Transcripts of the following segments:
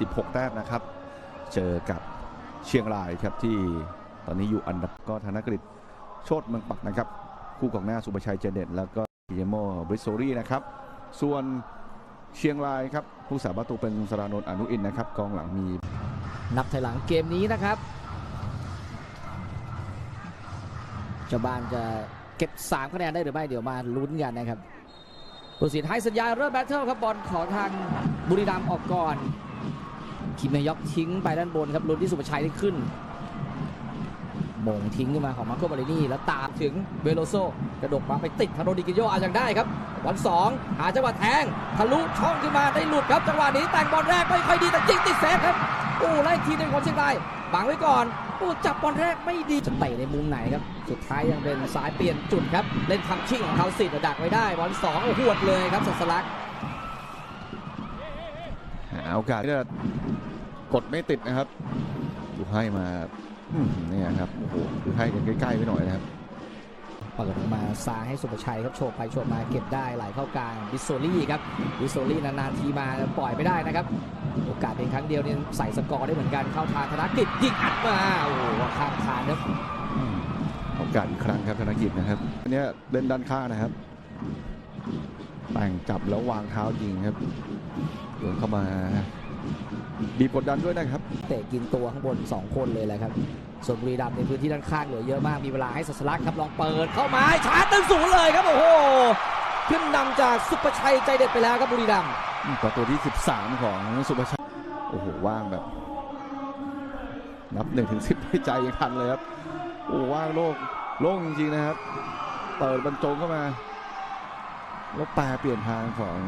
46 แต้มนะครับ เจอกับเชียงรายครับที่ตอนนี้อยู่อันดับก็ธนกฤษโชตเมืองปักนะครับ คู่ของหน้าสุประชัยเจเด็ดแล้วก็กิเยโมบริโซรีนะครับ ส่วนเชียงรายครับผู้สาประตูเป็นสรานนท์อนุอินนะครับกองหลังมี นับถอยหลังเกมนี้นะครับเจ้าบ้านจะเก็บ 3 คะแนนได้หรือไม่เดี๋ยวมาลุ้นกันนะครับผู้สินให้สัญญาณเริ่มแบทเทิลครับบอลของทางบุรีรัมย์ออกก่อน คิมเมยอกทิ้งไปด้านบนครับลุ้นที่สุภชัยได้ขึ้นมงทิ้งขึ้นมาของมาโคบาเลนี่แล้วตามถึงเวโลโซกระดกมาไปติดทาโรดิกิโยอายังได้ครับบอลสองหาจังหวะแทงทะลุช่องขึ้นมาได้หลุดครับจังหวะนี้แต่งบอลแรกไม่ค่อยดีแต่ยิงติดเซฟครับโอ้ไล่ทีหนึ่งของเชียงรายบังไว้ก่อนโอ้จับบอลแรกไม่ดีจะเตะในมุมไหนครับสุดท้ายยังเป็นสายเปลี่ยนจุดครับเล่นทำชิ่งของเขาสิทธิ์ดักไว้ได้บอลสองโอ้หวดเลยครับสัสลักหาโอกาส กดไม่ติดนะครับดูให้มาอืมเนี่ยครับโอ้โหดูให้กันใกล้ๆไปหน่อยนะครับเปิดออกมาซ้ายให้สุภชัยครับโฉบไปโฉบมาเก็บได้ไหลเข้ากลางบิสโซลี่ครับบิสโซลี่นานๆทีมาปล่อยไม่ได้นะครับโอกาสเป็นครั้งเดียวเนี่ยใส่สกอร์ได้เหมือนกันเข้าทางธนกิจยิงอัดมาโอ้โหข้ามคานครับอืมโอกาสอีกครั้งครับธนกิจนะครับอันเนี้ยเล่นด้านข้างนะครับแต่งจับแล้ววางเท้ายิงครับโดนเข้ามา บีบกดดันด้วยนะครับ เตะกินตัวข้างบน 2 คนเลยแหละครับ ส่วนบุรีรัมย์ในพื้นที่ด้านข้างเหลือเยอะมาก มีเวลาให้สัสลักครับลองเปิดเข้ามาชาร์จตึ้งศูนย์เลยครับ โอ้โห ขึ้นนำจากสุประชัยใจเด็ดไปแล้วครับบุรีรัมย์ประตูที่ 13 ของสุภาชัย โอ้โห ว่างแบบ นับ1นถึงสิให้ใจยังทันเลยครับ โอ้ว่างโล่งโล่งจริงๆนะครับ เปิดบรรจงเข้ามา แล้วแปรเปลี่ยนทางของ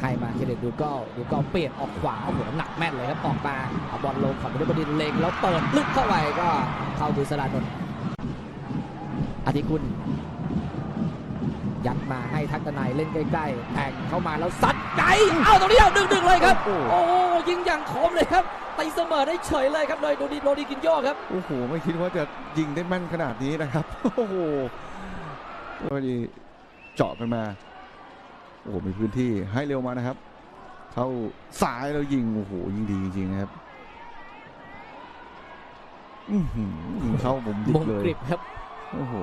ให้มาเคเดตดูก็ดูก็เปลี่ยนออกขวาโอ้โหน้ำหนักแม่นเลยครับออกมาเอาบอลลงของบดินทร์เล็งแล้วเปิดลึกเข้าไปก็เข้าดูสลานนท์อาทิตย์คุณ ยัดมาให้ทักตนายเล่นใกล้ๆแต่งเข้ามาแล้วซัดไกลเอ้าตรงนี้เอาดึงๆเลยครับโอ้โหโอ้โหยิงอย่างคมเลยครับตีเสมอได้เฉยเลยครับโดยโดดิโรดิกินโยครับโอ้โหไม่คิดว่าจะยิงได้แม่นขนาดนี้นะครับโอ้โหพอดีเจาะกันมา โอ้โหมีพื้นที่ให้เร็วมานะครับ เข้าซ้ายแล้วยิงโอ้โหยิงดีจริงๆนะครับอื้อหือยิงเข้ามุมดิมบงเลยกริบครับโอ้โห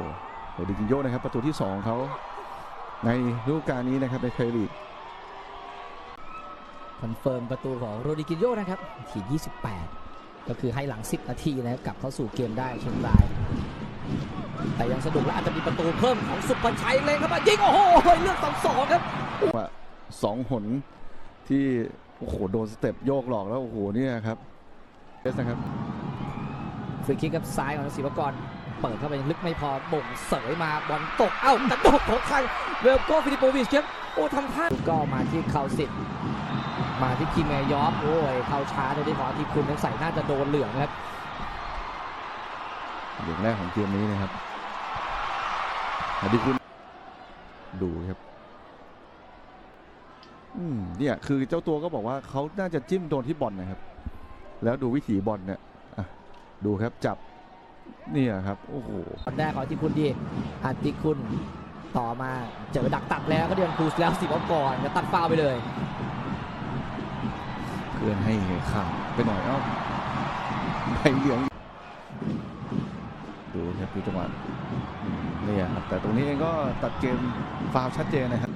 โรดิกินโยนะครับ ประตูที่2เขาในฤดูกาลนี้นะครับในไทยลีกคอนเฟิร์มประตูของโรดิกินโยนะครับนาที28 ก็คือให้หลัง 10 นาทีนะครับกลับเข้าสู่เกมได้เชียงราย แต่ยังสะดุกและอาจจะมีประตูเพิ่มของสุภชัยเลยครับยิงโอ้โหเลือกสองสองครับ ว่าสองหนที่โอ้โหโดนสเต็ปโยกหลอกแล้วโอ้โหเนี่ยครับเอสนะครับฟรีคิกกับซ้ายของศิวกรเปิดเข้าไปยังลึกไม่พอบ่งเสยมาบอลตกเอ้ากระโดดของใครเวลโกฟิลิปโปวิชครับโอ้ทำท่าก็มาที่เขาสิทธิ์มาที่คิมเมยอฟโอ้ยเข้าช้าโดยที่ขอที่คุณนั้นใส่น่าจะโดนเหลืองครับเหลืองแรกของเกมนี้นะครับอดีคุณดูครับ อืมเนี่ยคือเจ้าตัวก็บอกว่าเขาน่าจะจิ้มโดนที่บอลนะครับ แล้วดูวิถีบอลเนี่ยอะดูครับจับเนี่ยครับโอ้โห ตอนแรกของที่คุณดีอาติคุณต่อมาเจอดักตัดแล้วก็เดือนครูสแล้วสิบเอาก่อนก็ตัดฟาวล์ไปเลยเคลื่อนให้ข้ามไปหน่อยเอ้าใบเหลือง ดูครับดูจังหวะอืมเนี่ยครับแต่ตรงนี้เองก็ตัดเกมฟาวล์ชัดเจนนะครับ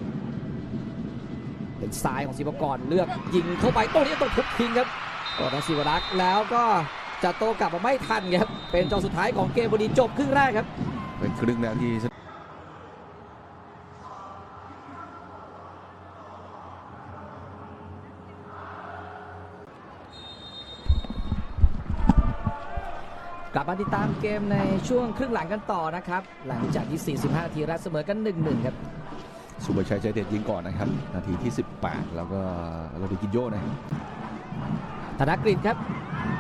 เป็นซ้ายของศิวกรเลือกยิงเข้าไปตรงนี้ต้องทุบทิ้งครับก็ทางศิวรักษ์แล้วก็จะโตกลับมาไม่ทันครับเป็นจอสุดท้ายของเกมวันนี้จบครึ่งแรกครับเป็นครึ่งนาทีกลับมาติดตามเกมในช่วงครึ่งหลังกันต่อนะครับ หลังจากที่ 45นาทีแรกเสมอกัน 1-1 ครับ สุประชัยใจเด็ดยิงก่อนนะครับ นาทีที่ 18 แล้วก็โรดิกิโยนะครับธนกฤษครับ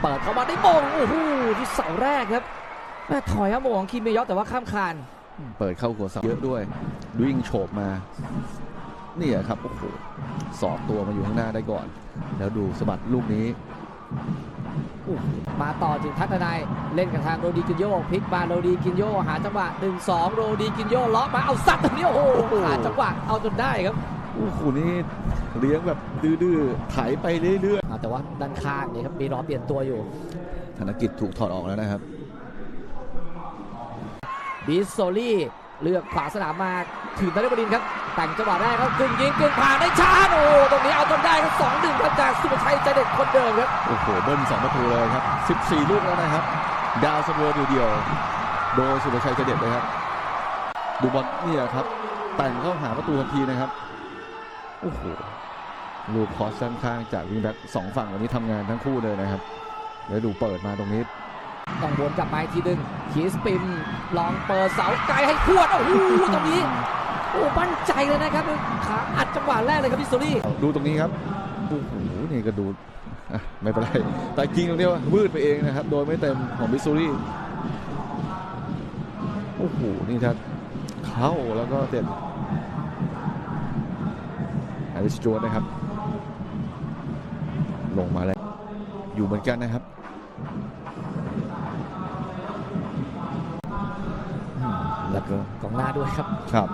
เปิดเข้ามาได้โมงโอ้โหที่เสาแรกครับแม่ถอยครับโมงของคิมเมยอสแต่ว่าข้ามคาน เปิดเข้าหัวเสาเยอะด้วยวิ่งโฉบมาเนี่ยครับโอ้โหสอดตัวมาอยู่ข้างหน้าได้ก่อน แล้วดูสะบัดลูกนี้ มาต่อถึงทัศนายเล่นกับทางโรดิกินโยพลิกมาโรดิกินโยหาจังหวะ1-2โรดิกินโยล็อกมาเอาซัดตรงนี้โอ้โหหาจังหวะเอาจนได้ครับโอ้โหนี่เลี้ยงแบบดื้อๆไถไปเรื่อยอ่าแต่ว่าด้านข้างเนี่ยครับมีรอเปลี่ยนตัวอยู่ ธนกิจถูกถอดออกแล้วนะครับบิสโซลี่ เลือกขวาสนามมาถึงนฤบดินครับแต่งจังหวะแรกครับกึ่งยิงกึ่งผ่านได้ช้าโอ้ตรงนี้เอาจนได้ครับสองหนึ่งครับจากสุภชัยใจเด็ดคนเดิมครับโอ้โหเบิ้ลสองประตูเลยครับ 14 ลูกแล้วนะครับ ดาวซันโวเดียวโดยสุรชัยเจเด็ดเลยครับ ดูบอลเนี่ยครับ แต่งเข้าหาประตูทันทีนะครับโอ้โหลูกคอสข้างๆจากวิงแบ็กสองฝั่งวันนี้ทำงานทั้งคู่เลยนะครับแล้วดูเปิดมาตรงนี้ ต้องวนกลับมาอีกทีหนึ่งคีสปินลองเปิดเสาไกลให้ขวดโอ้โหตรงนี้โอ้มั่นใจเลยนะครับขาอัดจังหวะแรกเลยครับบิสโซลี่ดูตรงนี้ครับโอ้โหนี่ก็ดูอะไม่เป็นไรแต่ยิงตรงนี้ว่าวืดไปเองนะครับ โดยไม่เต็มของมิสซูรีโอ้โหนี่ถ้าเข้าแล้วก็เด็ดอลิสจวดนะครับ ลงมาแล้วอยู่เหมือนกันนะครับ ก็กองหน้าด้วยครับ ครับ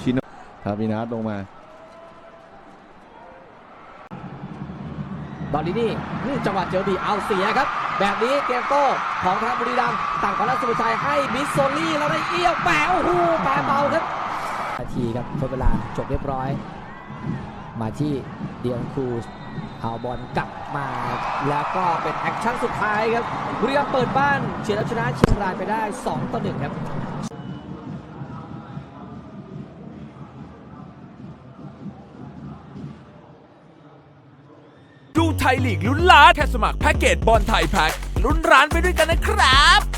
ชิโนทาบินาสลงมาบอลลินี่อืมจังหวะเจอบีเอาเสียครับ แบบนี้เกมโต้ของทางบุรีรัมย์ต่างของราชสุภชัยให้บิสโซลี่แล้วได้เอี้ยวแปะโอ้โหแปะเบาครับนาทีครับทดเวลาจบเรียบร้อย มาที่เดียนครูสเอาบอลกลับมา แล้วก็เป็นแอคชั่นสุดท้ายครับบุรีรัมย์เปิดบ้านเฉือนเอาชนะเชียงรายไปได้2ต่อ1ครับ ไทยลีกลุ้นล้านแค่สมัครแพ็กเกจบอลไทยแพ็กลุ้นร้านไปด้วยกันนะครับ